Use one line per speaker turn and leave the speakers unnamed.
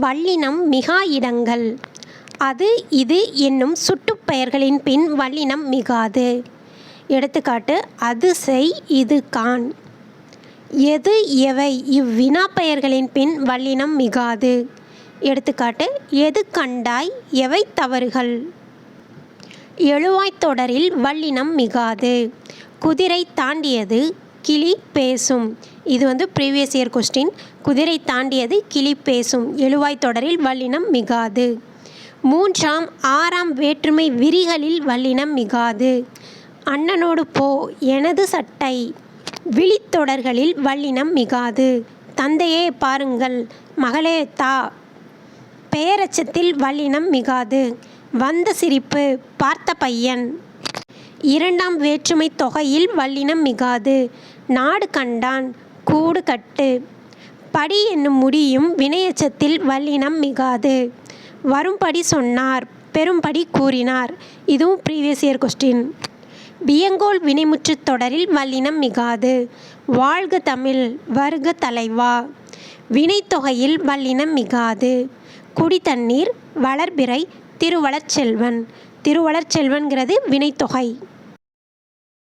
வல்லினம் மிகா இடங்கள். அது இது என்னும் சுட்டுப்பெயர்களின் பின் வல்லினம் மிகாது. எடுத்துக்காட்டு அது செய் இது காண் எது எவை இவ்வினா பெயர்களின் பின் வல்லினம் மிகாது. எடுத்துக்காட்டு எது கண்டாய் எவை தவறுகள். எழுவாய்த் தொடரில் வல்லினம் மிகாது. குதிரை தாண்டியது கிளி பேசும். இது வந்து ப்ரீவியஸ் இயர் கொஸ்டின் குதிரை தாண்டியது கிளி பேசும். எழுவாய் தொடரில் வல்லினம் மிகாது. மூன்றாம் ஆறாம் வேற்றுமை விரிகளில் வல்லினம் மிகாது. அண்ணனோடு போ எனது சட்டை. விழித்தொடர்களில் வல்லினம் மிகாது. தந்தையே பாருங்கள். மகளே தா. பெயரச்சத்தில் வல்லினம் மிகாது. வந்த சிரிப்பு பார்த்த பையன். இரண்டாம் வேற்றுமை தொகையில் வல்லினம் மிகாது. நாடு கண்டான். கூடு கட்டு படி என்னும் முடியும் வினையெச்சத்தில் வல்லினம் மிகாது. வரும்படி சொன்னார் பெரும்படி கூறினார். இதுவும் ப்ரீவியஸ் இயர் கொஸ்டின் வியங்கோல் வினைமுற்றுத் தொடரில் வல்லினம் மிகாது. வாழ்க தமிழ் வருக தலைவா. வினைத்தொகையில் வல்லினம் மிகாது. குடித்தண்ணீர் வளர்பிறை திருவளர்ச்செல்வன். திருவளர்ச்செல்வன்கிறது வினைத்தொகை.